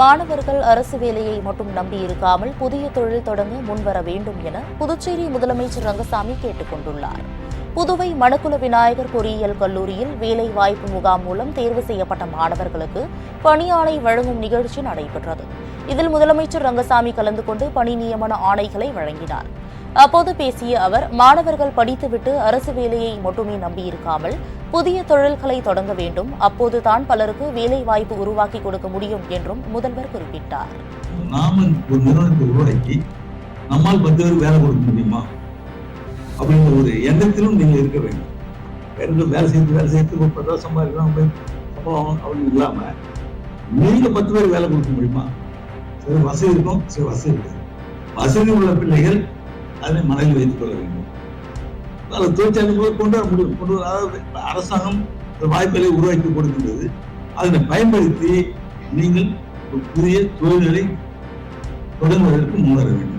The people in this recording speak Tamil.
மாணவர்கள் அரசு வேலையை மட்டும் நம்பியிருக்காமல் புதிய தொழில் தொடங்க முன்வர வேண்டும் என புதுச்சேரி முதலமைச்சர் ரங்கசாமி கேட்டுக் கொண்டுள்ளார். புதுவை மணக்குல விநாயகர் பொறியியல் கல்லூரியில் வேலை வாய்ப்பு முகாம் மூலம் தேர்வு செய்யப்பட்ட மாணவர்களுக்கு பணியாணை வழங்கும் நிகழ்ச்சி நடைபெற்றது. இதில் முதலமைச்சர் ரங்கசாமி கலந்து கொண்டு பணி நியமன ஆணைகளை வழங்கினார். அப்போது பேசிய அவர் மாணவர்கள் படித்துவிட்டு அரசு வேலையை மட்டுமே நம்பியிருக்காமல் புதிய தொழில்களை தொடங்க வேண்டும். அப்போது தான் பலருக்கு வேலை வாய்ப்பு உருவாக்கி கொடுக்க முடியும் என்றும் முதல்வர் குறிப்பிட்டார். நாம ஒரு நிறுவனத்தை உருவாக்கி நம்மால் பத்து பேருக்கு வேலை கொடுக்க முடியுமா? அப்படிங்கிற ஒரு எண்ணத்திலும் நீங்க இருக்க வேண்டும். வேற வேலை செய்து வேலை செய்து ஒரு பத்து ரூபா சம்பாதிக்கலாம் சம்பளம் அப்படின்னு இல்லாம நீங்க பத்து பேருக்கு வேலை கொடுக்க முடியுமா? சில வசதி இருக்கும் சில வசதி இருக்காது வசதி உள்ள பிள்ளைகள் அதனை மனதில் வைத்துக் கொள்ள வேண்டும். அதில் தொழிற்சாலை போது கொண்டு வர முடியும். கொண்டு வர அரசாங்கம் வாய்ப்புகளை உருவாக்கி கொடுக்கின்றது. அதனை பயன்படுத்தி நீங்கள் ஒரு புதிய தொழில்களை தொடங்குவதற்கு முன்னேற வேண்டும்.